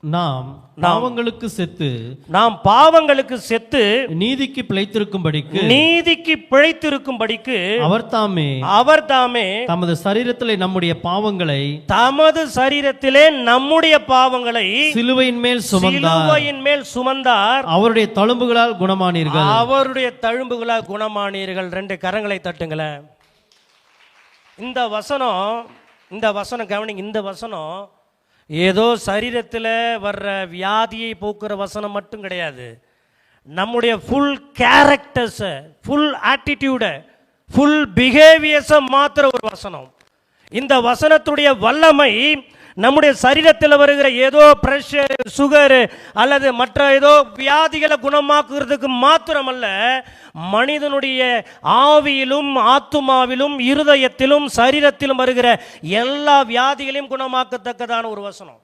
நாம் பாவங்களுக்கு செத்து நாம் பாவங்களுக்கு செத்து நீதிக்கு பிழைத்திருக்கும்படிக்கு நீதிக்கு பிழைத்திருக்கும்படிக்கு அவர் தாமே அவர் தாமே தமது சரீரத்திலே நம்முடைய பாவங்களை தமது சரீரத்திலே நம்முடைய பாவங்களை சிலுவையின் மேல் சுமந்தார். சிலுவையின் மேல் சுமந்தார். அவருடைய தழும்புகளால் குணமானீர்கள். அவருடைய தழும்புகளால் குணமானீர்கள். ரெண்டு கரங்களை தட்டுங்களேன். இந்த வசனம் இந்த வசனம் கவனிங்க இந்த வசனம் ஏதோ சரீரத்தில் வர்ற வியாதியை போக்குற வசனம் மட்டும் கிடையாது. நம்முடைய ஃபுல் கேரக்டர்ஸை ஃபுல் ஆட்டிடியூடை ஃபுல் பிஹேவியர்ஸை மாத்திர ஒரு வசனம். இந்த வசனத்துடைய வல்லமை நம்முடைய சரீரத்தில் வருகிற ஏதோ ப்ரெஷர் சுகரு அல்லது மற்ற ஏதோ வியாதிகளை குணமாக்குறதுக்கு மாத்திரமல்ல மனிதனுடைய ஆவியிலும் ஆத்துமாவிலும் இருதயத்திலும் சரீரத்திலும் வருகிற எல்லா வியாதிகளையும் குணமாக்கத்தக்கதான ஒரு வசனம்.